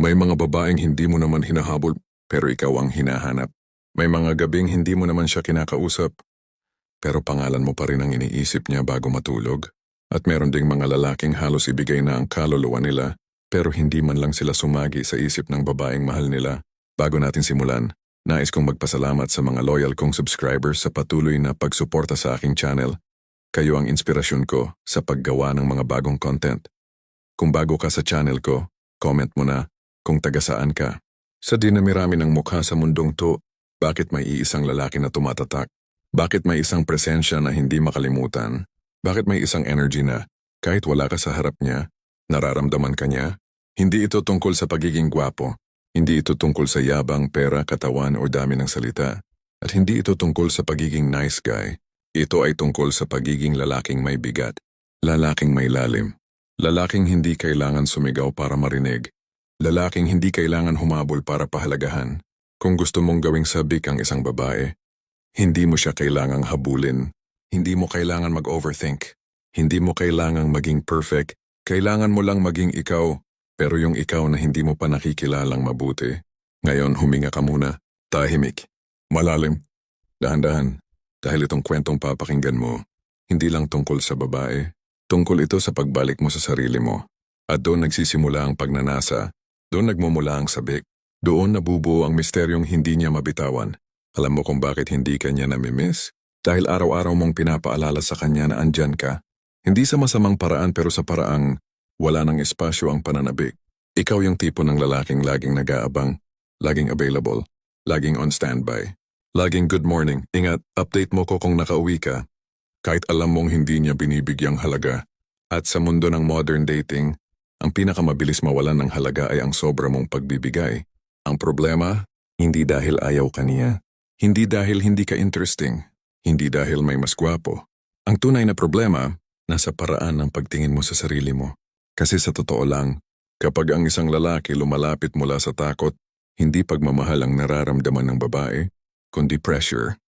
May mga babaeng hindi mo naman hinahabol pero ikaw ang hinahanap. May mga gabing hindi mo naman siya kinakausap pero pangalan mo pa rin ang iniisip niya bago matulog. At meron ding mga lalaking halos ibigay na ang kaluluwa nila pero hindi man lang sila sumagi sa isip ng babaeng mahal nila. Bago natin simulan, nais kong magpasalamat sa mga loyal kong subscribers sa patuloy na pagsuporta sa aking channel. Kayo ang inspirasyon ko sa paggawa ng mga bagong content. Kung bago ka sa channel ko, comment mo na kung taga saan ka. Sa dinamirami ng mukha sa mundong to, bakit may iisang lalaki na tumatatak? Bakit may isang presensya na hindi makalimutan? Bakit may isang energy na, kahit wala ka sa harap niya, nararamdaman ka niya? Hindi ito tungkol sa pagiging gwapo. Hindi ito tungkol sa yabang, pera, katawan o dami ng salita. At hindi ito tungkol sa pagiging nice guy. Ito ay tungkol sa pagiging lalaking may bigat. Lalaking may lalim. Lalaking hindi kailangan sumigaw para marinig. Lalaking hindi kailangan humabol para pahalagahan. Kung gusto mong gawing sabik ang isang babae, hindi mo siya kailangang habulin. Hindi mo kailangan mag-overthink. Hindi mo kailangang maging perfect. Kailangan mo lang maging ikaw, pero yung ikaw na hindi mo pa nakikilalang mabuti. Ngayon huminga ka muna, tahimik, malalim, dahan-dahan, dahil itong kwentong papakinggan mo, hindi lang tungkol sa babae, tungkol ito sa pagbalik mo sa sarili mo. At doon nagsisimula ang pagnanasa, doon nagmumula ang sabik, doon nabubuo ang misteryong hindi niya mabitawan. Alam mo kung bakit hindi ka niya namimiss? Dahil araw-araw mong pinapaalala sa kanya na andyan ka. Hindi sa masamang paraan pero sa paraang wala ng espasyo ang pananabik. Ikaw yung tipo ng lalaking laging nag-aabang, laging available, laging on standby. Laging good morning, ingat, update mo ko kung nakauwi ka. Kahit alam mong hindi niya binibigyang halaga. At sa mundo ng modern dating, ang pinakamabilis mawalan ng halaga ay ang sobra mong pagbibigay. Ang problema, hindi dahil ayaw ka niya. Hindi dahil hindi ka interesting. Hindi dahil may mas gwapo. Ang tunay na problema, nasa paraan ng pagtingin mo sa sarili mo. Kasi sa totoo lang, kapag ang isang lalaki lumalapit mula sa takot, hindi pagmamahal ang nararamdaman ng babae, kundi pressure,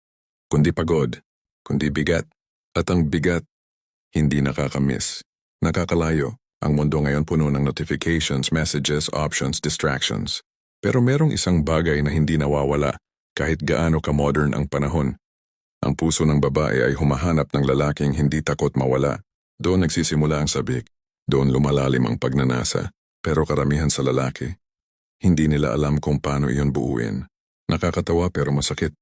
kundi pagod, kundi bigat. At ang bigat, hindi nakakamiss. Nakakalayo. Ang mundo ngayon puno ng notifications, messages, options, distractions. Pero merong isang bagay na hindi nawawala kahit gaano ka-modern ang panahon. Ang puso ng babae ay humahanap ng lalaking hindi takot mawala. Doon nagsisimula ang sabik. Doon lumalalim ang pagnanasa. Pero karamihan sa lalaki, hindi nila alam kung paano iyon buuin. Nakakatawa pero masakit.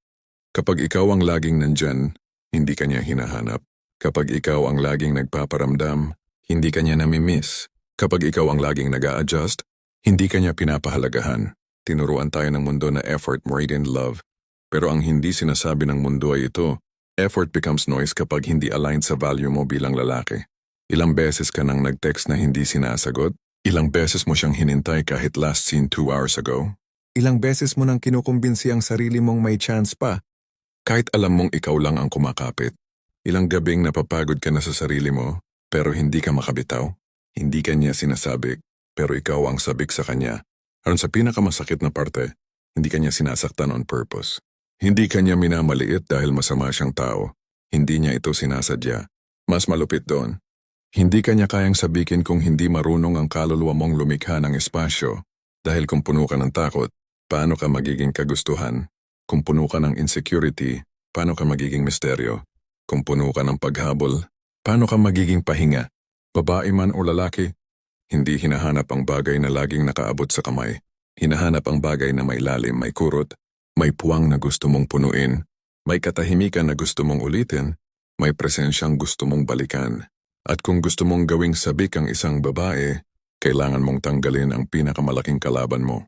Kapag ikaw ang laging nandyan, hindi kanya hinahanap. Kapag ikaw ang laging nagpaparamdam, hindi kanya namimiss. Kapag ikaw ang laging nag adjust hindi kanya pinapahalagahan. Tinuruan tayo ng mundo na effort more than love. Pero ang hindi sinasabi ng mundo ay ito, effort becomes noise kapag hindi aligned sa value mo bilang lalaki. Ilang beses ka nang nag-text na hindi sinasagot? Ilang beses mo siyang hinintay kahit last seen two hours ago? Ilang beses mo nang kinukumbinsi ang sarili mong may chance pa? Kahit alam mong ikaw lang ang kumakapit. Ilang gabing napapagod ka na sa sarili mo, pero hindi ka makabitaw. Hindi ka niya sinasabik, pero ikaw ang sabik sa kanya. Aron sa pinakamasakit na parte, hindi ka niya sinasaktan on purpose. Hindi ka niya minamaliit dahil masama siyang tao. Hindi niya ito sinasadya. Mas malupit doon. Hindi ka niya kayang sabikin kung hindi marunong ang kaluluwa mong lumikha ng espasyo. Dahil kung puno ka ng takot, paano ka magiging kagustuhan? Kung puno ka ng insecurity, paano ka magiging misteryo? Kung puno ka ng paghabol, paano ka magiging pahinga? Babae man o lalaki, hindi hinahanap ang bagay na laging nakaabot sa kamay. Hinahanap ang bagay na may lalim, may kurot, may puwang na gusto mong punuin, may katahimikan na gusto mong ulitin, may presensyang gusto mong balikan. At kung gusto mong gawing sabik ang isang babae, kailangan mong tanggalin ang pinakamalaking kalaban mo.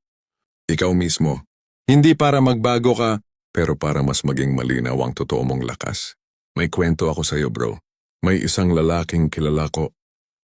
Ikaw mismo. Hindi para magbago ka, pero para mas maging malinaw ang totoo mong lakas. May kwento ako sa iyo, bro. May isang lalaking kilala ko.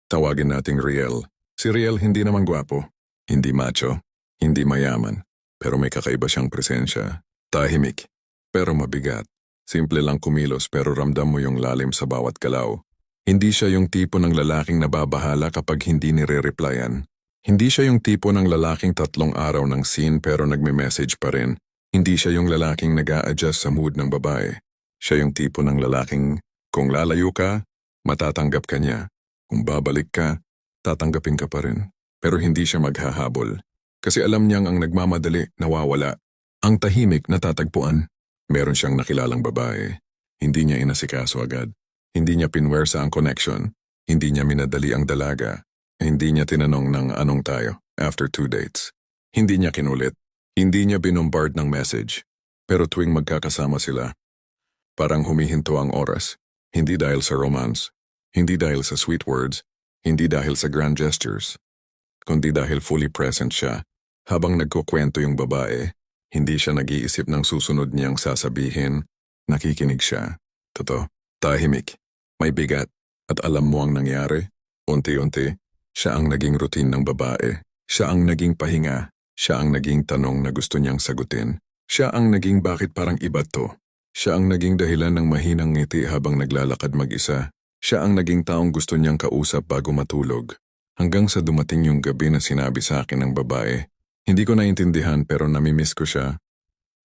Tawagin nating Riel. Si Riel hindi naman gwapo, hindi macho, hindi mayaman, pero may kakaiba siyang presensya. Tahimik, pero mabigat. Simple lang kumilos pero ramdam mo yung lalim sa bawat galaw. Hindi siya yung tipo ng lalaking nababahala kapag hindi nire-replyan. Hindi siya yung tipo ng lalaking tatlong araw ng scene pero nagme-message pa rin. Hindi siya yung lalaking nag adjust sa mood ng babae. Siya yung tipo ng lalaking, kung lalayo ka, matatanggap ka niya. Kung babalik ka, tatanggapin ka pa rin. Pero hindi siya maghahabol. Kasi alam niyang ang nagmamadali, nawawala. Ang tahimik, natatagpuan. Meron siyang nakilalang babae. Hindi niya inasikaso agad. Hindi niya pinwersa ang connection. Hindi niya minadali ang dalaga. Hindi niya tinanong ng anong tayo after two dates. Hindi niya kinulit. Hindi niya binombard ng message. Pero tuwing magkakasama sila, parang humihinto ang oras. Hindi dahil sa romance. Hindi dahil sa sweet words. Hindi dahil sa grand gestures. Kundi dahil fully present siya. Habang nagkukwento yung babae, hindi siya nag-iisip ng susunod niyang sasabihin. Nakikinig siya. Totoo. Tahimik. May bigat. At alam mo ang nangyari. Unti-unti, siya ang naging routine ng babae. Siya ang naging pahinga. Siya ang naging tanong na gusto niyang sagutin. Siya ang naging bakit parang iba to. Siya ang naging dahilan ng mahinang ngiti habang naglalakad mag-isa. Siya ang naging taong gusto niyang kausap bago matulog. Hanggang sa dumating yung gabi na sinabi sa akin ng babae. Hindi ko naintindihan pero namimiss ko siya.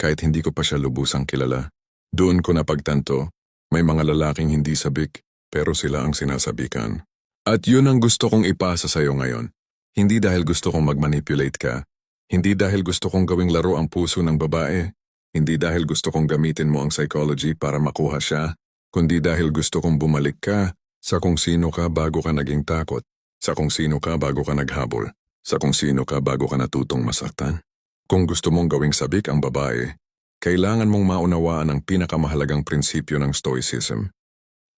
Kahit hindi ko pa siya lubusang kilala. Doon ko napagtanto, may mga lalaking hindi sabik, pero sila ang sinasabikan. At yun ang gusto kong ipasa sa'yo ngayon. Hindi dahil gusto kong mag-manipulate ka. Hindi dahil gusto kong gawing laro ang puso ng babae. Hindi dahil gusto kong gamitin mo ang psychology para makuha siya. Kundi dahil gusto kong bumalik ka sa kung sino ka bago ka naging takot. Sa kung sino ka bago ka naghabol. Sa kung sino ka bago ka natutong masaktan. Kung gusto mong gawing sabik ang babae, kailangan mong maunawaan ang pinakamahalagang prinsipyo ng stoicism.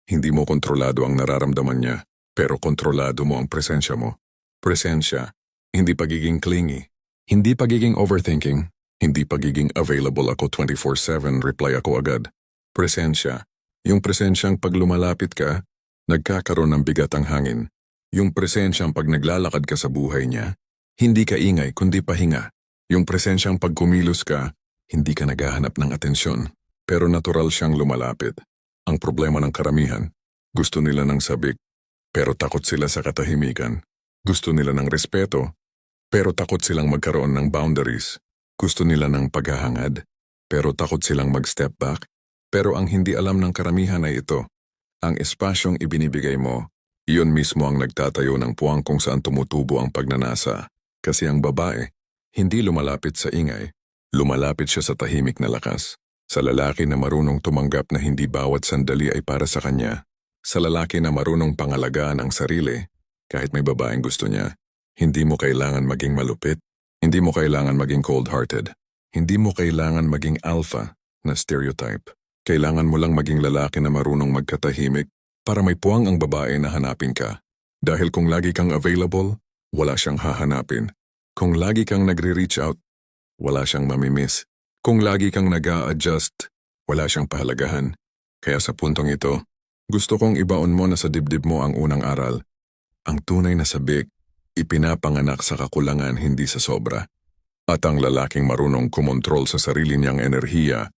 Hindi mo kontrolado ang nararamdaman niya, pero kontrolado mo ang presensya mo. Presensya, hindi pagiging clingy, hindi pagiging overthinking, hindi pagiging available ako 24-7, reply ako agad. Presensya, yung presensyang pag lumalapit ka, nagkakaroon ng bigat ang hangin. Yung presensyang pag naglalakad ka sa buhay niya, hindi ka ingay kundi pahinga. Yung presensyang pag kumilos ka, hindi ka naghahanap ng atensyon, pero natural siyang lumalapit. Ang problema ng karamihan, gusto nila ng sabik, pero takot sila sa katahimikan. Gusto nila ng respeto, pero takot silang magkaroon ng boundaries. Gusto nila ng paghahangad, pero takot silang mag-step back. Pero ang hindi alam ng karamihan ay ito. Ang espasyong ibinibigay mo, iyon mismo ang nagtatayo ng puwang kung saan tumutubo ang pagnanasa. Kasi ang babae, hindi lumalapit sa ingay. Lumalapit siya sa tahimik na lakas. Sa lalaki na marunong tumanggap na hindi bawat sandali ay para sa kanya. Sa lalaki na marunong pangalagaan ang sarili, kahit may babaeng gusto niya. Hindi mo kailangan maging malupit. Hindi mo kailangan maging cold-hearted. Hindi mo kailangan maging alpha na stereotype. Kailangan mo lang maging lalaki na marunong magkatahimik para may puwang ang babae na hanapin ka. Dahil kung lagi kang available, wala siyang hahanapin. Kung lagi kang nagre-reach out, wala siyang mamimiss. Kung lagi kang nag adjust wala siyang pahalagahan. Kaya sa puntong ito, gusto kong ibaon mo na sa dibdib mo ang unang aral. Ang tunay na sabik, ipinapanganak sa kakulangan hindi sa sobra. At ang lalaking marunong kumontrol sa sarili niyang enerhiya,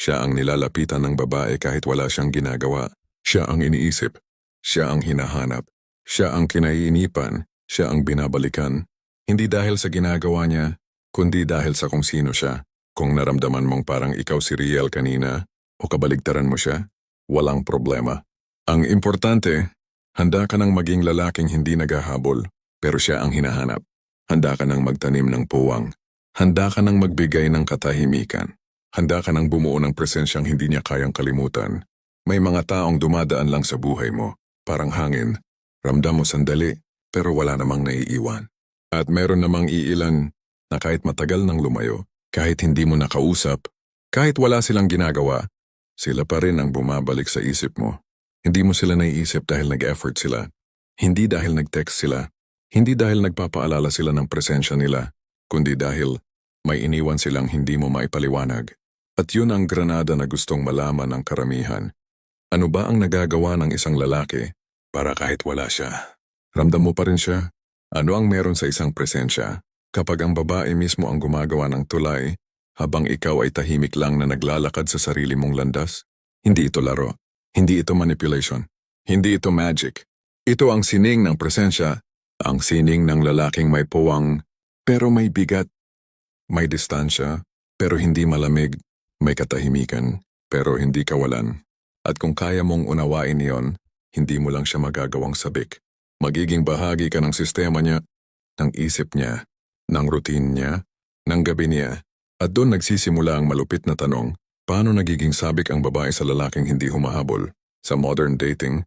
siya ang nilalapitan ng babae kahit wala siyang ginagawa. Siya ang iniisip. Siya ang hinahanap. Siya ang kinaiinipan. Siya ang binabalikan. Hindi dahil sa ginagawa niya, kundi dahil sa kung sino siya. Kung naramdaman mong parang ikaw si Riel kanina, o kabaligtaran mo siya, walang problema. Ang importante, handa ka nang maging lalaking hindi naghahabol, pero siya ang hinahanap. Handa ka nang magtanim ng puwang. Handa ka nang magbigay ng katahimikan. Handa ka nang bumuo ng presensyang hindi niya kayang kalimutan. May mga taong dumadaan lang sa buhay mo, parang hangin. Ramdam mo sandali, pero wala namang naiiwan. At meron namang iilan na kahit matagal nang lumayo, kahit hindi mo nakausap, kahit wala silang ginagawa, sila pa rin ang bumabalik sa isip mo. Hindi mo sila naiisip dahil nag-effort sila. Hindi dahil nag-text sila. Hindi dahil nagpapaalala sila ng presensya nila, kundi dahil may iniwan silang hindi mo maipaliwanag. At yun ang granada na gustong malaman ng karamihan. Ano ba ang nagagawa ng isang lalaki para kahit wala siya? Ramdam mo pa rin siya? Ano ang meron sa isang presensya kapag ang babae mismo ang gumagawa ng tulay habang ikaw ay tahimik lang na naglalakad sa sarili mong landas? Hindi ito laro. Hindi ito manipulation. Hindi ito magic. Ito ang sining ng presensya, ang sining ng lalaking may puwang pero may bigat. May distansya pero hindi malamig. May katahimikan pero hindi kawalan. At kung kaya mong unawain iyon, hindi mo lang siya magagawang sabik. Magiging bahagi ka ng sistema niya, ng isip niya, ng routine niya, ng gabi niya, at doon nagsisimula ang malupit na tanong, paano nagiging sabik ang babae sa lalaking hindi humahabol? Sa modern dating,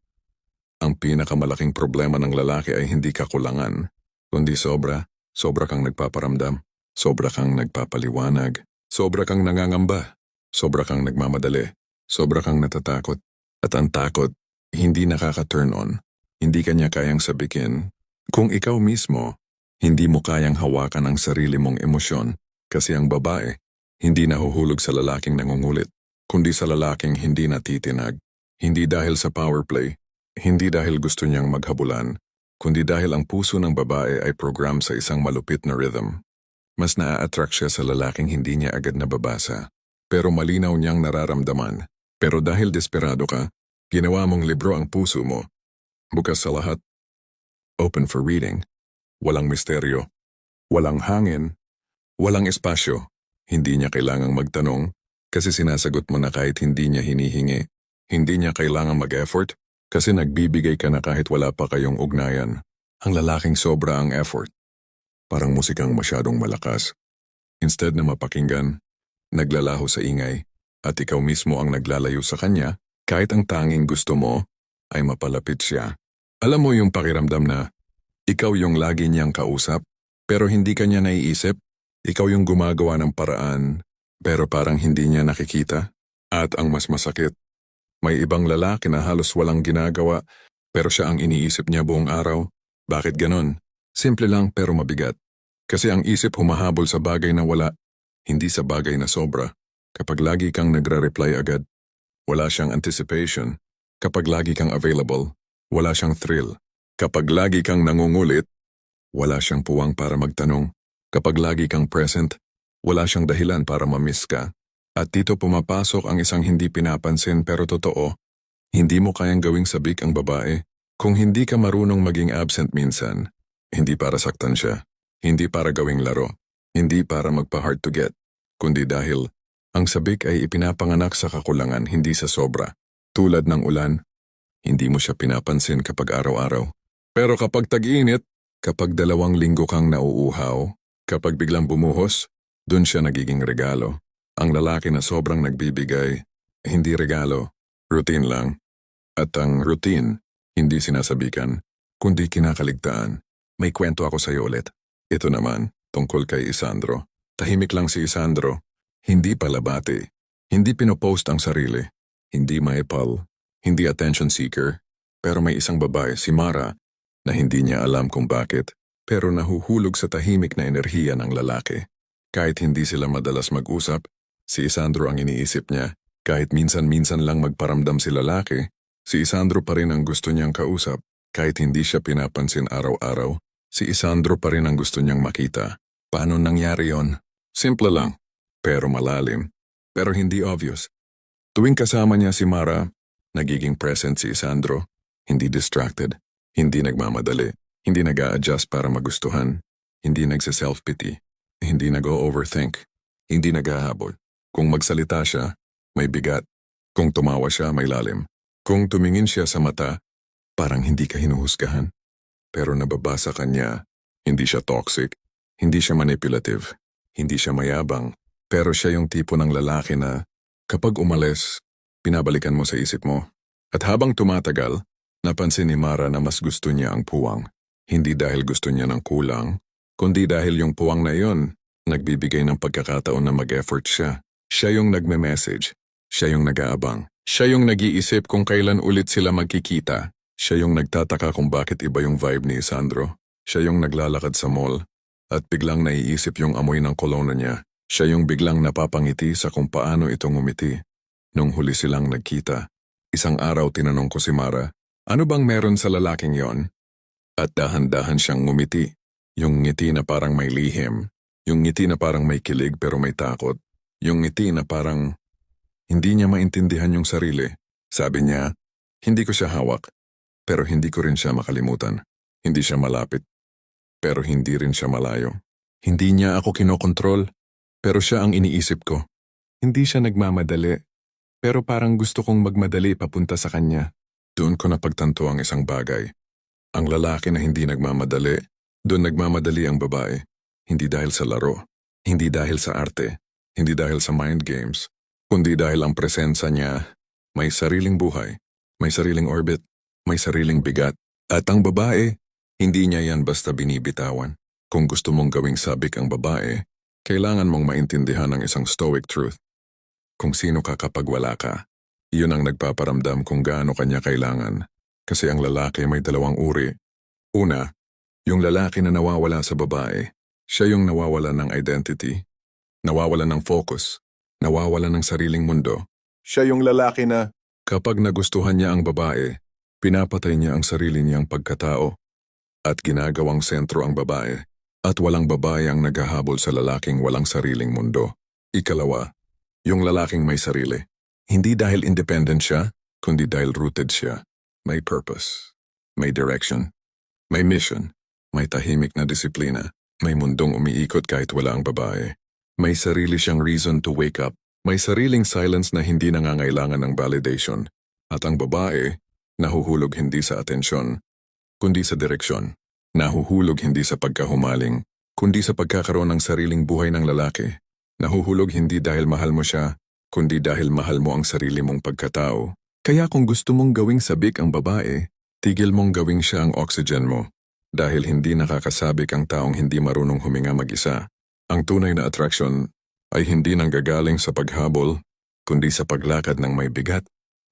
ang pinakamalaking problema ng lalaki ay hindi kakulangan, kundi sobra, sobra kang nagpaparamdam, sobra kang nagpapaliwanag, sobra kang nangangamba, sobra kang nagmamadali, sobra kang natatakot, at ang takot, hindi nakaka-turn on, hindi kanya kayang sabikin. Kung ikaw mismo, hindi mo kayang hawakan ang sarili mong emosyon kasi ang babae, hindi nahuhulog sa lalaking nangungulit, kundi sa lalaking hindi natitinag. Hindi dahil sa power play, hindi dahil gusto niyang maghabulan, kundi dahil ang puso ng babae ay program sa isang malupit na rhythm. Mas naa-attract siya sa lalaking hindi niya agad nababasa, pero malinaw niyang nararamdaman. Pero dahil desperado ka, ginawa mong libro ang puso mo. Bukas sa lahat. Open for reading. Walang misteryo. Walang hangin. Walang espasyo. Hindi niya kailangang magtanong kasi sinasagot mo na kahit hindi niya hinihingi. Hindi niya kailangang mag-effort kasi nagbibigay ka na kahit wala pa kayong ugnayan. Ang lalaking sobra ang effort. Parang musikang masyadong malakas. Instead na mapakinggan, naglalaho sa ingay at ikaw mismo ang naglalayo sa kanya kahit ang tanging gusto mo ay mapalapit siya. Alam mo yung pakiramdam na ikaw yung lagi niyang kausap pero hindi kanya naiisip, ikaw yung gumagawa ng paraan pero parang hindi niya nakikita. At ang mas masakit, may ibang lalaki na halos walang ginagawa pero siya ang iniisip niya buong araw. Bakit ganon? Simple lang pero mabigat. Kasi ang isip humahabol sa bagay na wala, hindi sa bagay na sobra. Kapag lagi kang nagre-reply agad, wala siyang anticipation. Kapag lagi kang available, wala siyang thrill. Kapag lagi kang nangungulit, wala siyang puwang para magtanong. Kapag lagi kang present, wala siyang dahilan para mamiss ka. At dito pumapasok ang isang hindi pinapansin pero totoo. Hindi mo kayang gawing sabik ang babae kung hindi ka marunong maging absent minsan. Hindi para saktan siya, hindi para gawing laro, hindi para magpa-hard to get, kundi dahil ang sabik ay ipinapanganak sa kakulangan hindi sa sobra. Tulad ng ulan, hindi mo siya pinapansin kapag araw-araw. Pero kapag tag-init, kapag dalawang linggo kang nauuhaw, kapag biglang bumuhos, dun siya nagiging regalo. Ang lalaki na sobrang nagbibigay, hindi regalo, routine lang. At ang routine, hindi sinasabikan, kundi kinakaligtaan. May kwento ako sa'yo ulit. Ito naman, tungkol kay Isandro. Tahimik lang si Isandro. Hindi palabati. Hindi pinopost ang sarili. Hindi maipal. Hindi attention seeker. Pero may isang babae, si Mara, na hindi niya alam kung bakit, pero nahuhulog sa tahimik na enerhiya ng lalaki. Kahit hindi sila madalas mag-usap, si Isandro ang iniisip niya. Kahit minsan-minsan lang magparamdam si lalaki, si Isandro pa rin ang gusto niyang kausap. Kahit hindi siya pinapansin araw-araw, si Isandro pa rin ang gusto niyang makita. Paano nangyari yon? Simple lang, pero malalim. Pero hindi obvious. Tuwing kasama niya si Mara, nagiging present si Isandro. Hindi distracted, hindi nagmamadali, hindi nag adjust para magustuhan, hindi nagsa-self-pity, hindi nag-overthink, hindi naghahabol. Kung magsalita siya, may bigat. Kung tumawa siya, may lalim. Kung tumingin siya sa mata, parang hindi ka hinuhusgahan. Pero nababasa ka niya, hindi siya toxic, hindi siya manipulative, hindi siya mayabang, pero siya yung tipo ng lalaki na kapag umalis, pinabalikan mo sa isip mo. At habang tumatagal, napansin ni Mara na mas gusto niya ang puwang. Hindi dahil gusto niya ng kulang, kundi dahil yung puwang na yon, nagbibigay ng pagkakataon na mag-effort siya. Siya yung nagme-message, siya yung nag-aabang, siya yung nag-iisip kung kailan ulit sila magkikita, siya yung nagtataka kung bakit iba yung vibe ni Sandro. Siya yung naglalakad sa mall at biglang naiisip yung amoy ng kolona niya. Siya yung biglang napapangiti sa kung paano ito ngumiti. Nung huli silang nagkita, isang araw tinanong ko si Mara, ano bang meron sa lalaking yon? At dahan-dahan siyang ngumiti. Yung ngiti na parang may lihim. Yung ngiti na parang may kilig pero may takot. Yung ngiti na parang hindi niya maintindihan yung sarili. Sabi niya, hindi ko siya hawak. Pero hindi ko rin siya makalimutan. Hindi siya malapit. Pero hindi rin siya malayo. Hindi niya ako kinokontrol. Pero siya ang iniisip ko. Hindi siya nagmamadali. Pero parang gusto kong magmadali papunta sa kanya. Doon ko napagtanto ang isang bagay. Ang lalaki na hindi nagmamadali, doon nagmamadali ang babae. Hindi dahil sa laro. Hindi dahil sa arte. Hindi dahil sa mind games. Kundi dahil ang presensya niya may sariling buhay, may sariling orbit, may sariling bigat. At ang babae, hindi niya yan basta binibitawan. Kung gusto mong gawing sabik ang babae, kailangan mong maintindihan ang isang stoic truth. Kung sino ka kapag wala ka, iyon ang nagpaparamdam kung gaano kanya kailangan. Kasi ang lalaki may dalawang uri. Una, yung lalaki na nawawala sa babae, siya yung nawawala ng identity, nawawala ng focus, nawawala ng sariling mundo. Siya yung lalaki na kapag nagustuhan niya ang babae, pinapatay niya ang sarili niyang pagkatao at ginagawang sentro ang babae at walang babae ang naghahabol sa lalaking walang sariling mundo. Ikalawa, yung lalaking may sarili. Hindi dahil independent siya, kundi dahil rooted siya. May purpose, may direction, may mission, may tahimik na disiplina, may mundong umiikot kahit wala ang babae. May sarili siyang reason to wake up, may sariling silence na hindi nangangailangan ng validation. At ang babae, nahuhulog hindi sa atensyon, kundi sa direksyon. Nahuhulog hindi sa pagkahumaling, kundi sa pagkakaroon ng sariling buhay ng lalaki. Nahuhulog hindi dahil mahal mo siya, kundi dahil mahal mo ang sarili mong pagkatao. Kaya kung gusto mong gawing sabik ang babae, tigil mong gawing siya ang oxygen mo. Dahil hindi nakakasabik ang taong hindi marunong huminga mag-isa. Ang tunay na attraction ay hindi nanggagaling sa paghabol, kundi sa paglakad ng may bigat.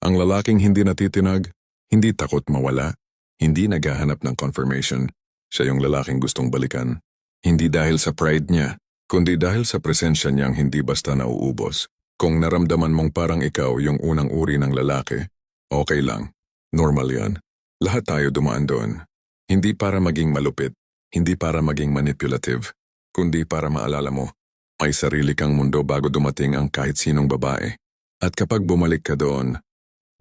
Ang lalaking hindi natitinag, hindi takot mawala, hindi naghahanap ng confirmation. Siya yung lalaking gustong balikan. Hindi dahil sa pride niya, kundi dahil sa presensya niyang hindi basta nauubos. Kung naramdaman mong parang ikaw yung unang uri ng lalaki, okay lang. Normal yan. Lahat tayo dumaan doon. Hindi para maging malupit, hindi para maging manipulative, kundi para maalala mo, may sarili kang mundo bago dumating ang kahit sinong babae. At kapag bumalik ka doon,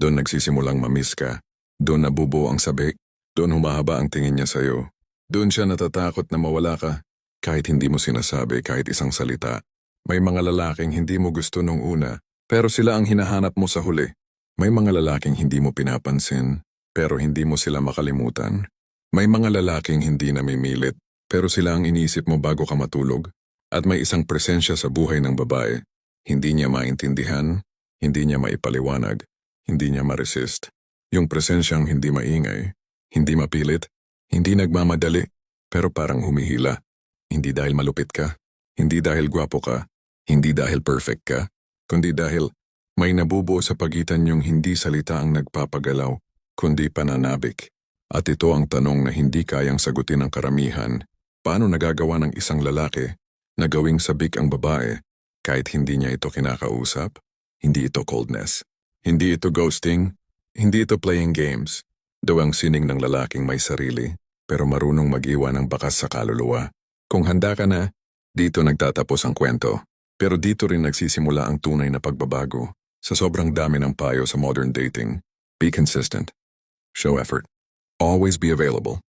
doon nagsisimulang mamiss ka, doon nabubuo ang sabik, doon humahaba ang tingin niya sa'yo. Doon siya natatakot na mawala ka, kahit hindi mo sinasabi kahit isang salita. May mga lalaking hindi mo gusto nung una, pero sila ang hinahanap mo sa huli. May mga lalaking hindi mo pinapansin, pero hindi mo sila makalimutan. May mga lalaking hindi namimilit, pero sila ang iniisip mo bago ka matulog. At may isang presensya sa buhay ng babae. Hindi niya maintindihan, hindi niya maipaliwanag, hindi niya ma-resist. Yung presensyang hindi maingay, hindi mapilit, hindi nagmamadali, pero parang humihila. Hindi dahil malupit ka, hindi dahil gwapo ka, hindi dahil perfect ka, kundi dahil may nabubuo sa pagitan yung hindi salita ang nagpapagalaw, kundi pananabik. At ito ang tanong na hindi kayang sagutin ng karamihan. Paano nagagawa ng isang lalaki na gawing sabik ang babae kahit hindi niya ito kinakausap? Hindi ito coldness. Hindi ito ghosting. Hindi ito playing games. Daw ang sining ng lalaking may sarili, pero marunong mag-iwan ng bakas sa kaluluwa. Kung handa ka na, dito nagtatapos ang kwento. Pero dito rin nagsisimula ang tunay na pagbabago. Sa sobrang dami ng payo sa modern dating, be consistent. Show effort. Always be available.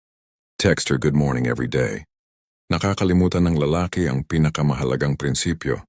Text her good morning every day. Nakakalimutan ng lalaki ang pinakamahalagang prinsipyo.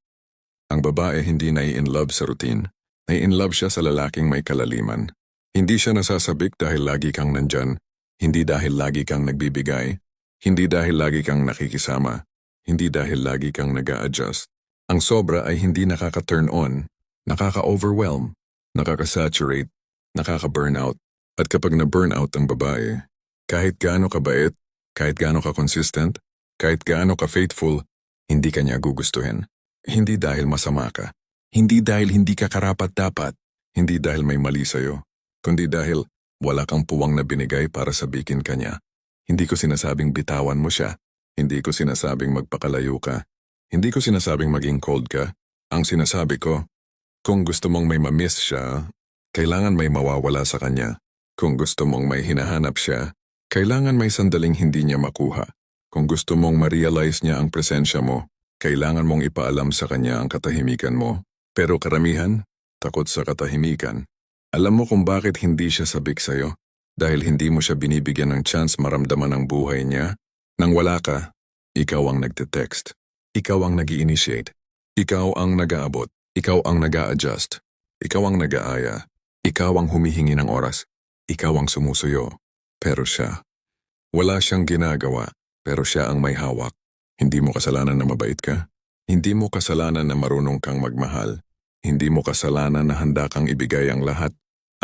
Ang babae hindi nai-in love sa routine. Nai-in love siya sa lalaking may kalaliman. Hindi siya nasasabik dahil lagi kang nandyan. Hindi dahil lagi kang nagbibigay. Hindi dahil lagi kang nakikisama. Hindi dahil lagi kang nag adjust Ang sobra ay hindi nakaka-turn on, nakaka-overwhelm, nakaka-saturate, nakaka-burnout. At kapag na-burnout ang babae, kahit gaano kabait, kahit gaano ka consistent, kahit gaano ka faithful, hindi ka niya gugustuhin. Hindi dahil masama ka. Hindi dahil hindi ka karapat-dapat. Hindi dahil may mali sa'yo. Kundi dahil wala kang puwang na binigay para sabikin ka niya. Hindi ko sinasabing bitawan mo siya. Hindi ko sinasabing magpakalayo ka. Hindi ko sinasabing maging cold ka. Ang sinasabi ko, kung gusto mong may mamiss siya, kailangan may mawawala sa kanya. Kung gusto mong may hinahanap siya, kailangan may sandaling hindi niya makuha. Kung gusto mong ma-realize niya ang presensya mo, kailangan mong ipaalam sa kanya ang katahimikan mo. Pero karamihan, takot sa katahimikan. Alam mo kung bakit hindi siya sabik sa'yo? Dahil hindi mo siya binibigyan ng chance maramdaman ang buhay niya. Nang wala ka, ikaw ang nagte-text. Ikaw ang nag initiate Ikaw ang nag-aabot. Ikaw ang nag adjust Ikaw ang nag-aaya. Ikaw ang humihingi ng oras. Ikaw ang sumusuyo. Pero siya, wala siyang ginagawa, pero siya ang may hawak. Hindi mo kasalanan na mabait ka. Hindi mo kasalanan na marunong kang magmahal. Hindi mo kasalanan na handa kang ibigay ang lahat.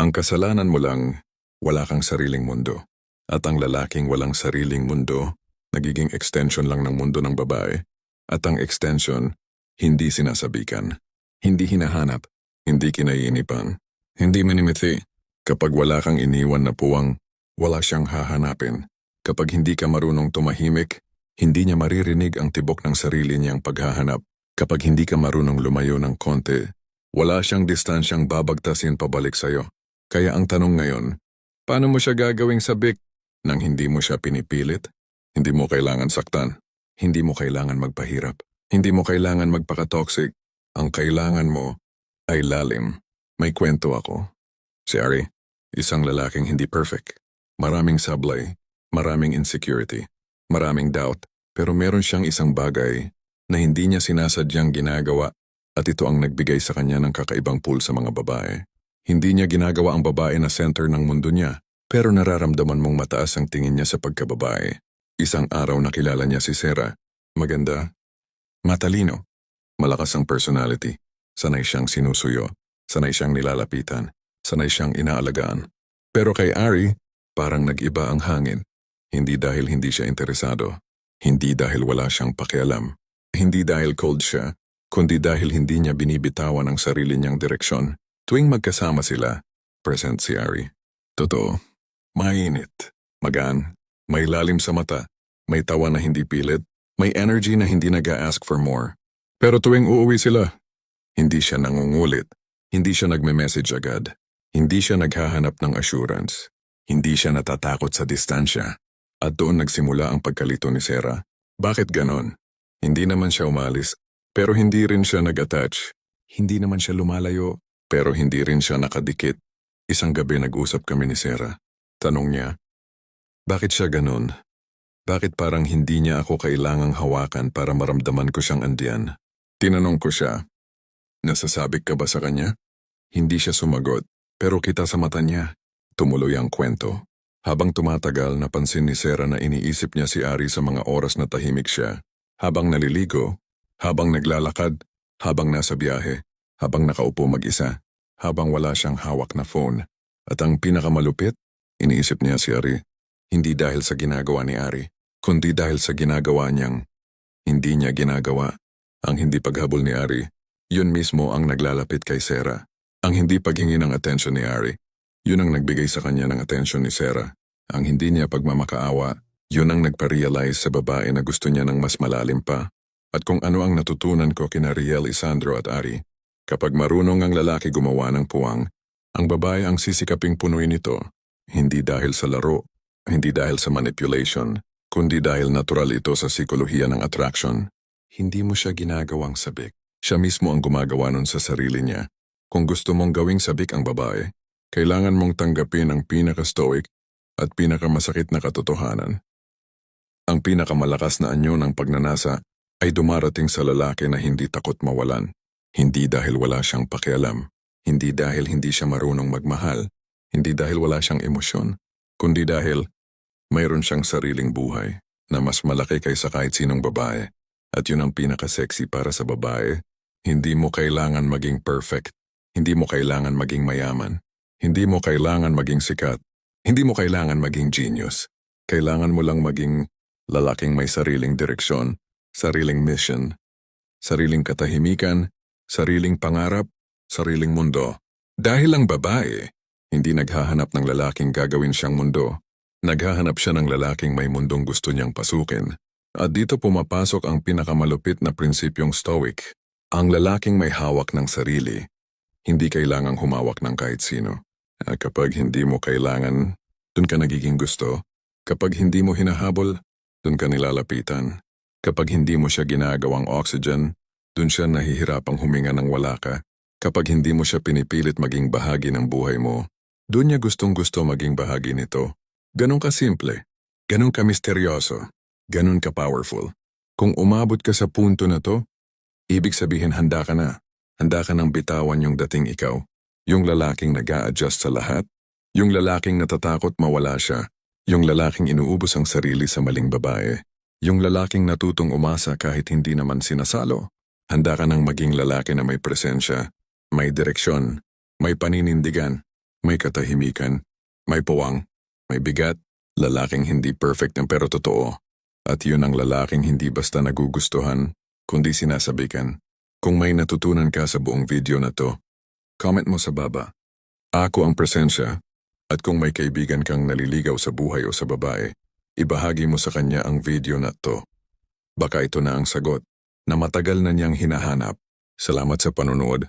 Ang kasalanan mo lang, wala kang sariling mundo. At ang lalaking walang sariling mundo, nagiging extension lang ng mundo ng babae. At ang extension, hindi sinasabikan. Hindi hinahanap. Hindi kinaiinipan. Hindi minimithi. Kapag wala kang iniwan na puwang, wala siyang hahanapin. Kapag hindi ka marunong tumahimik, hindi niya maririnig ang tibok ng sarili niyang paghahanap. Kapag hindi ka marunong lumayo ng konti, wala siyang distansyang babagtasin pabalik sa'yo. Kaya ang tanong ngayon, paano mo siya gagawing sabik nang hindi mo siya pinipilit? Hindi mo kailangan saktan. Hindi mo kailangan magpahirap. Hindi mo kailangan magpaka-toxic. Ang kailangan mo ay lalim. May kwento ako. Si Ari, isang lalaking hindi perfect. Maraming sablay, maraming insecurity, maraming doubt, pero meron siyang isang bagay na hindi niya sinasadyang ginagawa at ito ang nagbigay sa kanya ng kakaibang pool sa mga babae. Hindi niya ginagawa ang babae na center ng mundo niya, pero nararamdaman mong mataas ang tingin niya sa pagkababae. Isang araw nakilala niya si Sarah. Maganda, matalino, malakas ang personality, sanay siyang sinusuyo, sanay siyang nilalapitan, sanay siyang inaalagaan. Pero kay Ari, parang nag-iba ang hangin. Hindi dahil hindi siya interesado, hindi dahil wala siyang pakialam, hindi dahil cold siya, kundi dahil hindi niya binibitawan ang sarili niyang direksyon. Tuwing magkasama sila, present si Ari. Totoo, mainit, magaan, may lalim sa mata, may tawa na hindi pilit, may energy na hindi nag ask for more. Pero tuwing uuwi sila, hindi siya nangungulit, hindi siya nagme-message agad, hindi siya naghahanap ng assurance, hindi siya natatakot sa distansya. At doon nagsimula ang pagkalito ni Sarah. Bakit ganon? Hindi naman siya umalis, pero hindi rin siya nag-attach. Hindi naman siya lumalayo, pero hindi rin siya nakadikit. Isang gabi nag-usap kami ni Sarah. Tanong niya, bakit siya ganon? Bakit parang hindi niya ako kailangang hawakan para maramdaman ko siyang andiyan? Tinanong ko siya, nasasabik ka ba sa kanya? Hindi siya sumagot, pero kita sa mata niya. Tumuloy ang kwento. Habang tumatagal, napansin ni Sarah na iniisip niya si Ari sa mga oras na tahimik siya. Habang naliligo, habang naglalakad, habang nasa biyahe, habang nakaupo mag-isa, habang wala siyang hawak na phone. At ang pinakamalupit, iniisip niya si Ari, hindi dahil sa ginagawa ni Ari, kundi dahil sa ginagawa niyang hindi niya ginagawa. Ang hindi paghabol ni Ari, yun mismo ang naglalapit kay Sarah. Ang hindi paghingi ng atensyon ni Ari, yun ang nagbigay sa kanya ng atensyon ni Sarah. Ang hindi niya pagmamakaawa, yun ang nagpa-realize sa babae na gusto niya ng mas malalim pa. At kung ano ang natutunan ko kina Riel Isandro at Ari, kapag marunong ang lalaki gumawa ng puwang, ang babae ang sisikaping punuin ito, hindi dahil sa laro, hindi dahil sa manipulation, kundi dahil natural ito sa sikolohiya ng attraction. Hindi mo siya ginagawang sabik. Siya mismo ang gumagawa nun sa sarili niya. Kung gusto mong gawing sabik ang babae, kailangan mong tanggapin ang pinaka-stoic at pinakamasakit na katotohanan. Ang pinakamalakas na anyo ng pagnanasa ay dumarating sa lalaki na hindi takot mawalan. Hindi dahil wala siyang pakialam, hindi dahil hindi siya marunong magmahal, hindi dahil wala siyang emosyon, kundi dahil mayroon siyang sariling buhay na mas malaki kaysa kahit sinong babae. At yun ang pinaka-sexy para sa babae. Hindi mo kailangan maging perfect. Hindi mo kailangan maging mayaman. Hindi mo kailangan maging sikat. Hindi mo kailangan maging genius. Kailangan mo lang maging lalaking may sariling direksyon, sariling mission, sariling katahimikan, sariling pangarap, sariling mundo. Dahil ang babae, hindi naghahanap ng lalaking gagawin siyang mundo. Naghahanap siya ng lalaking may mundong gusto niyang pasukin. At dito pumapasok ang pinakamalupit na prinsipyong stoic. Ang lalaking may hawak ng sarili, hindi kailangang humawak ng kahit sino. At kapag hindi mo kailangan, dun ka nagiging gusto. Kapag hindi mo hinahabol, dun ka nilalapitan. Kapag hindi mo siya ginagawang oxygen, dun siya nahihirapang huminga ng wala ka. Kapag hindi mo siya pinipilit maging bahagi ng buhay mo, dun niya gustong gusto maging bahagi nito. Ganon ka simple, ganon ka misteryoso, ganon ka powerful. Kung umabot ka sa punto na to, ibig sabihin handa ka na. Handa ka nang bitawan yung dating ikaw. Yung lalaking nag adjust sa lahat. Yung lalaking natatakot mawala siya. Yung lalaking inuubos ang sarili sa maling babae. Yung lalaking natutong umasa kahit hindi naman sinasalo. Handa ka ng maging lalaki na may presensya, may direksyon, may paninindigan, may katahimikan, may puwang, may bigat, lalaking hindi perfect ng pero totoo. At yun ang lalaking hindi basta nagugustuhan, kundi sinasabikan. Kung may natutunan ka sa buong video na to, comment mo sa baba. Ako ang presensya, at kung may kaibigan kang naliligaw sa buhay o sa babae, ibahagi mo sa kanya ang video na to. Baka ito na ang sagot na matagal na niyang hinahanap. Salamat sa panonood